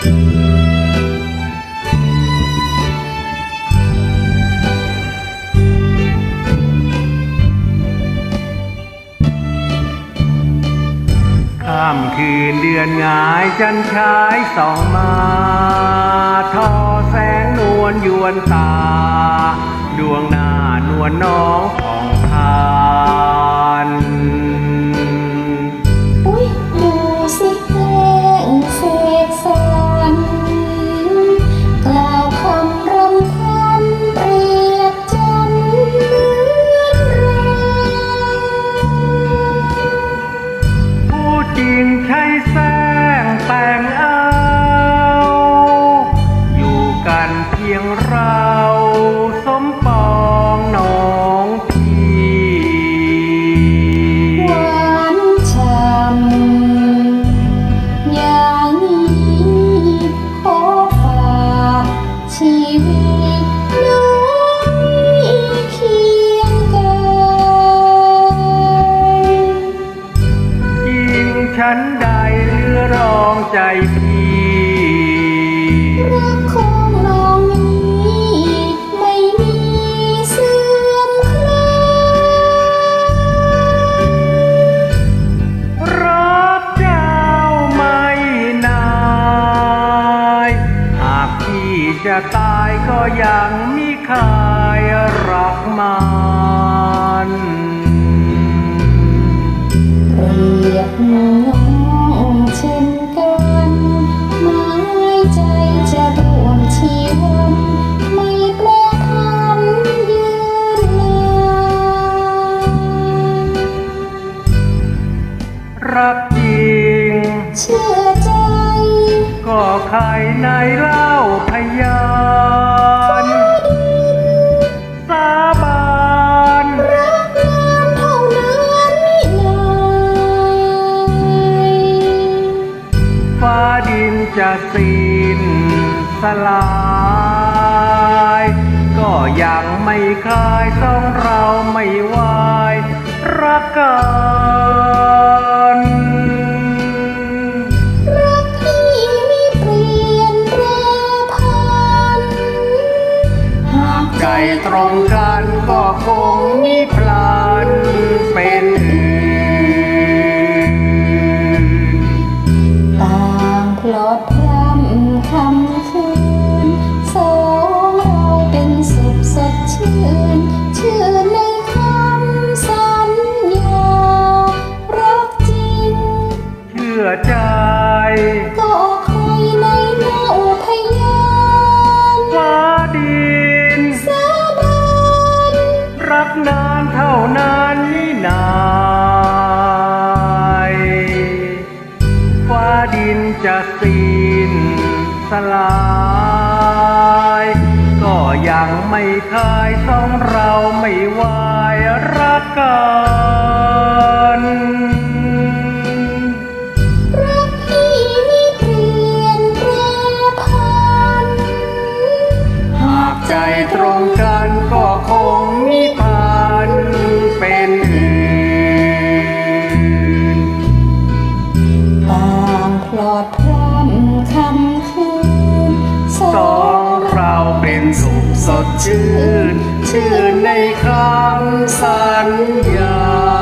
ข้ามคืนเดือนงายจันชายสองมาทอแสงนวลยวนตา ดวงหน้านวลน้อง seen ฉันใดเรือรองใจพี่รักของน้องนี้ไม่มีเสื่อมคลายรักเจ้าไม่นายหากพี่จะตายก็ยังมิคายรักมัน รียบน้องเช่นกันหมายใจจะร่วมชีวันไม่แปรพันยืนนานรักจริง เชื่อใจ ก็ใครในเล่าพยา จะสิ้นสลาย ก็ยังไม่คลายต้องเราไม่ไหวรักกัน ดพร่ำคำ สลาย ก็ยังไม่คายต้องเราไม่ไหวรักกัน เป็นสุขสดชื่น ชื่นในคำสัญญา